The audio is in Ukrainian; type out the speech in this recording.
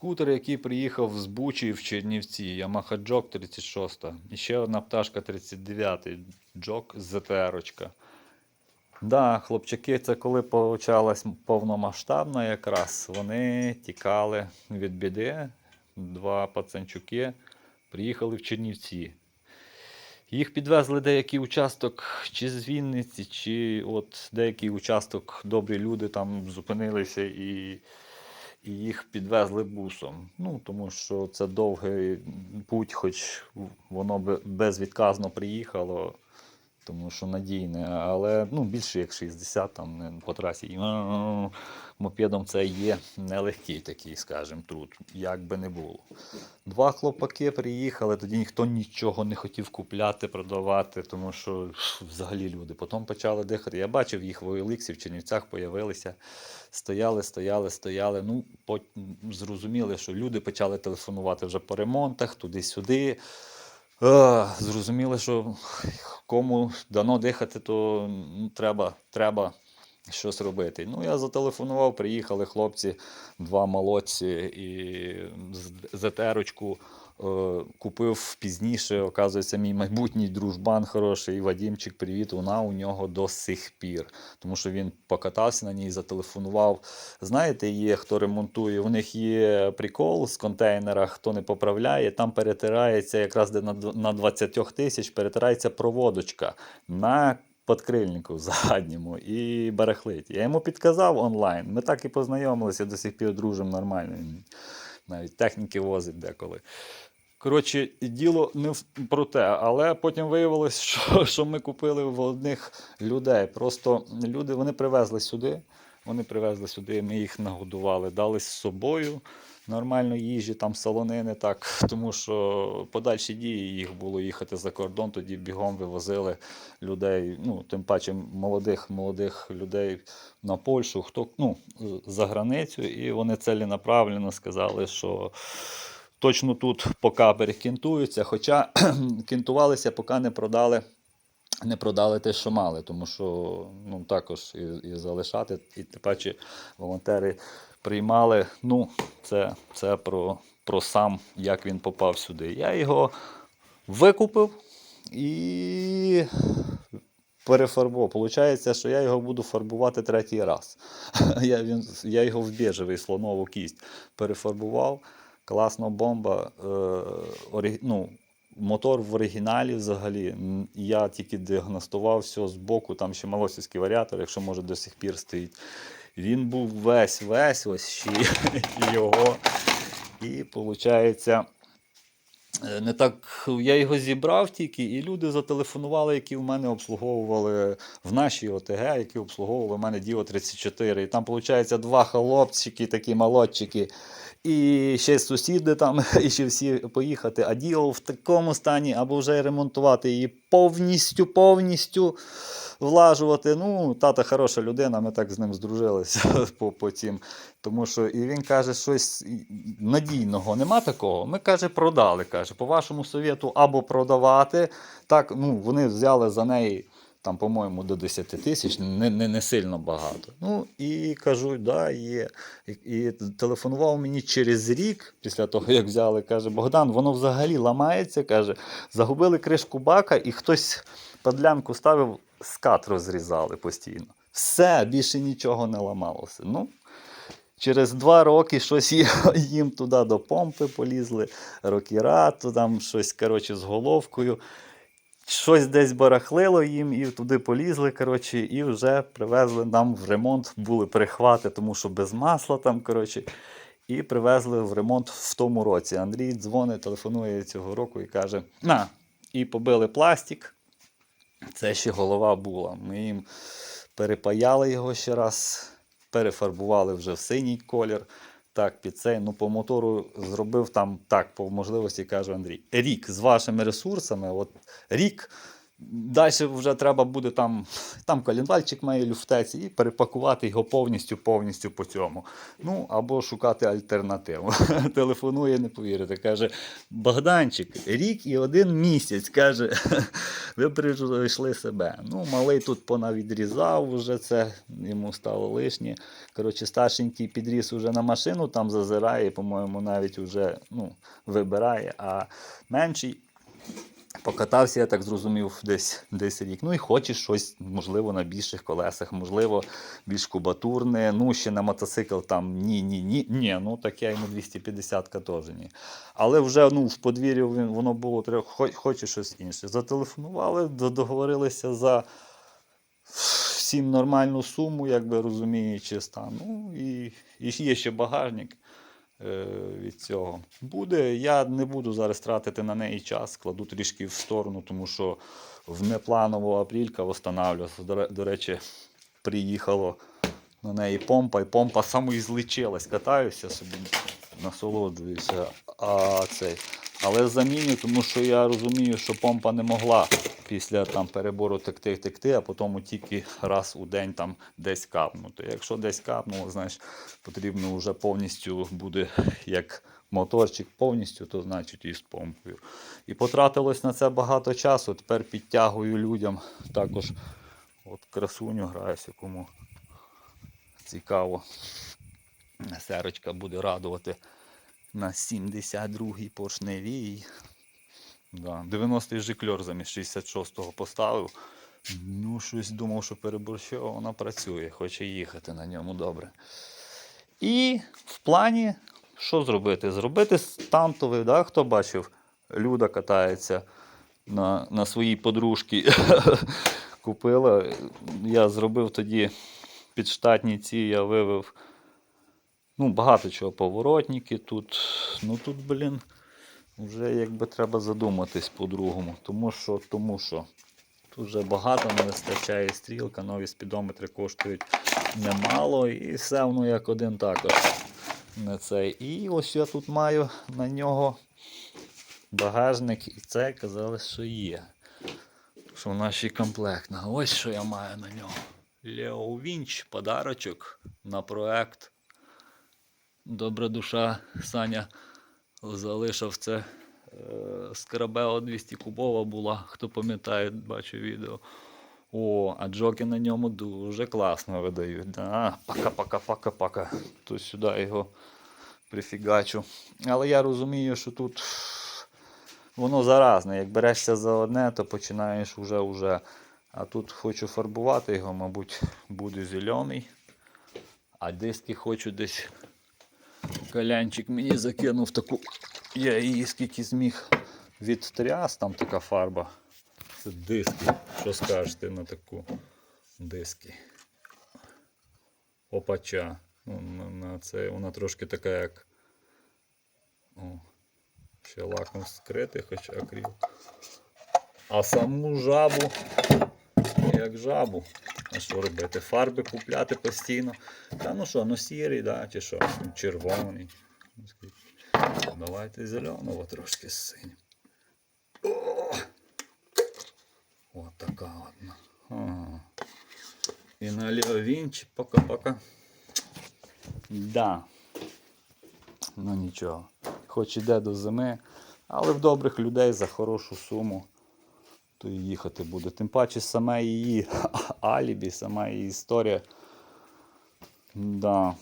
Скутер, який приїхав з Бучі в Чернівці, Yamaha Jog 36. І ще одна пташка 39 Jog ЗТР. Да, хлопчаки, це коли почалась повномасштабна якраз, вони тікали від біди. Два пацанчуки приїхали в Чернівці. Їх підвезли деякий участок чи з Вінниці, чи от деякий участок добрі люди там зупинилися і, і їх підвезли бусом. Ну, тому що це довгий путь, хоч воно би безвідказно приїхало, тому що надійне, але ну, більше як 60 там по трасі. Мопедом це є нелегкий такий, скажімо, труд, як би не було. Два хлопаки приїхали, тоді ніхто нічого не хотів купляти, продавати, тому що взагалі люди. Потім почали дихати. Я бачив їх в Олексі, в Чернівцях появилися. Стояли, стояли, стояли. Ну, потім зрозуміли, що люди почали телефонувати вже по ремонтах, туди-сюди. Зрозуміли, що кому дано дихати, то треба, треба щось робити. Ну, я зателефонував, приїхали хлопці, два молодці, і ЗТРочку е, купив пізніше. Оказується, мій майбутній дружбан хороший, Вадімчик, привіт, вона у нього до сих пір. Тому що він покатався на ній, зателефонував. Знаєте, є хто ремонтує, у них є прикол з контейнера, хто не поправляє, там перетирається якраз де на дв- 20 тисяч перетирається проводочка на подкрильнику задньому і барахлить. Я йому підказав онлайн. Ми так і познайомилися, до сих пір дружимо нормально. Навіть техніки возить деколи. Коротше, діло не про те, але потім виявилось, що, що ми купили в одних людей. Просто люди вони привезли сюди. Вони привезли сюди, ми їх нагодували, дали з собою нормально їжі, там солонини, так, тому що подальші дії їх було їхати за кордон, тоді бігом вивозили людей, ну, тим паче молодих, молодих людей на Польщу, хто ну, за границю, і вони целенаправленно сказали, що точно тут поки перекінтуються, хоча кінтувалися, поки не продали. Не продали те, що мали, тому що ну, також і, і залишати, і тим паче волонтери приймали. Ну, це, це про, про сам, як він попав сюди. Я його викупив і перефарбував. Получається, що я його буду фарбувати третій раз. Я, він, я його в біжевий слонову кість перефарбував. Класна бомба. Е, ну, мотор в оригіналі взагалі. Я тільки діагностував все з боку, там ще малосівський варіатор, якщо може до сих пір стоїть. Він був весь, весь ось ще його. І виходить, Не так я його зібрав тільки, і люди зателефонували, які в мене обслуговували в нашій ОТГ, які обслуговували в мене Діо 34. І там, виходить, два хлопчики, такі молодчики, і ще сусіди там, і ще всі поїхати. А Діо в такому стані, або вже ремонтувати її повністю, повністю влажувати. Ну, тата хороша людина, ми так з ним здружилися по, по. Тому що і він каже, щось надійного нема такого. Ми каже, продали. Каже, по вашому совєту або продавати. Так, ну вони взяли за неї. Там, по-моєму, до 10 тисяч, не, не, не сильно багато. Ну і кажу, да, є. І, і телефонував мені через рік, після того, як взяли, каже, Богдан, воно взагалі ламається. каже, Загубили кришку бака, і хтось подлянку ставив, скат розрізали постійно. Все, більше нічого не ламалося. Ну, Через два роки щось їм туди до помпи полізли, рокіра, то там щось коротше, з головкою. Щось десь барахлило їм, і туди полізли, коротше, і вже привезли нам в ремонт, були перехвати, тому що без масла там, коротше, і привезли в ремонт в тому році. Андрій дзвонить, телефонує цього року і каже: на, і побили пластик. Це ще голова була. Ми їм перепаяли його ще раз, перефарбували вже в синій колір. Так, під цей, ну по мотору зробив там так, по можливості каже Андрій. Рік з вашими ресурсами, от рік Далі вже треба буде там, там калінвальчик має люфтець і перепакувати його повністю повністю по цьому. Ну або шукати альтернативу. Телефонує, не повірите. Каже: Богданчик, рік і один місяць. Каже, ви прийшли себе. Ну, малий тут понавідрізав вже це, йому стало лишнє. Коротше, старшенький підріс уже на машину, там зазирає, по-моєму, навіть вже ну, вибирає, а менший. Покатався, я так зрозумів, десь, десь рік. Ну і хоче щось, можливо, на більших колесах, можливо, більш кубатурне. Ну, ще на мотоцикл там ні, ні, ні. Ні, ну таке йому 250-ка теж ні. Але вже ну, в подвір'ї воно було треба, хо- хоче щось інше. Зателефонували, договорилися за всім нормальну суму, якби розуміючи стан. Ну і, і є ще багажник від цього. Буде. Я не буду зараз тратити на неї час, кладу трішки в сторону, тому що в непланову апрілька встановлювався. До, речі, приїхало на неї помпа, і помпа самоізлічилась. Катаюся собі, насолоджуюся. А цей. Але заміню, тому що я розумію, що помпа не могла після там перебору текти, текти, а потім тільки раз у день там десь капнути. Якщо десь капнуло, знаєш, потрібно вже повністю буде як моторчик повністю, то значить і з помпою. І потратилось на це багато часу. Тепер підтягую людям також от красуню граюся, кому цікаво. Серочка буде радувати на 72-й поршневій. Да. 90-й жикльор замість 66-го поставив. Ну, щось думав, що переборщив, а вона працює, хоче їхати на ньому добре. І в плані, що зробити? Зробити стантовий, да? хто бачив, Люда катається на, на своїй подружці. Купила. Я зробив тоді підштатні ці, я вивив ну, багато чого, поворотники тут. Ну тут, блін, вже якби треба задуматись по-другому. Тому що, тому що тут вже багато не вистачає стрілка, нові спідометри коштують немало, і все воно як один також. Не цей. І ось я тут маю на нього багажник, і це казали, що є. Що в нашій комплектна. Ось що я маю на нього. Лео Вінч, подарочок на проект. Добра душа Саня залишив це. Е, Скрабео 200 кубова була, хто пам'ятає, бачу відео. О, а джоки на ньому дуже класно видають. Да, пака-пака-пака-пака. То сюди його прифігачу. Але я розумію, що тут воно заразне. Як берешся за одне, то починаєш уже уже. А тут хочу фарбувати його, мабуть, буде зелений. А диски хочу десь. Колянчик мені закинув таку. Я її скільки зміг відтряс, там така фарба. Це диски. Що скажете на таку диски? Опача. Ну, на, на це вона трошки така як. О, ще лаком скритий, хоч акрил. А саму жабу, як жабу. Що робити? Фарби купляти постійно. Та ну що, ну сірий, да, чи що? Червоний. Ну. Давайте зеленого трошки з синім. От така одна. Ага. І на лівінч пока-пока. Да. Ну нічого. Хоч іде до зими, але в добрих людей за хорошу суму то і їхати буде. Тим паче саме її алібі, сама її історія. Да.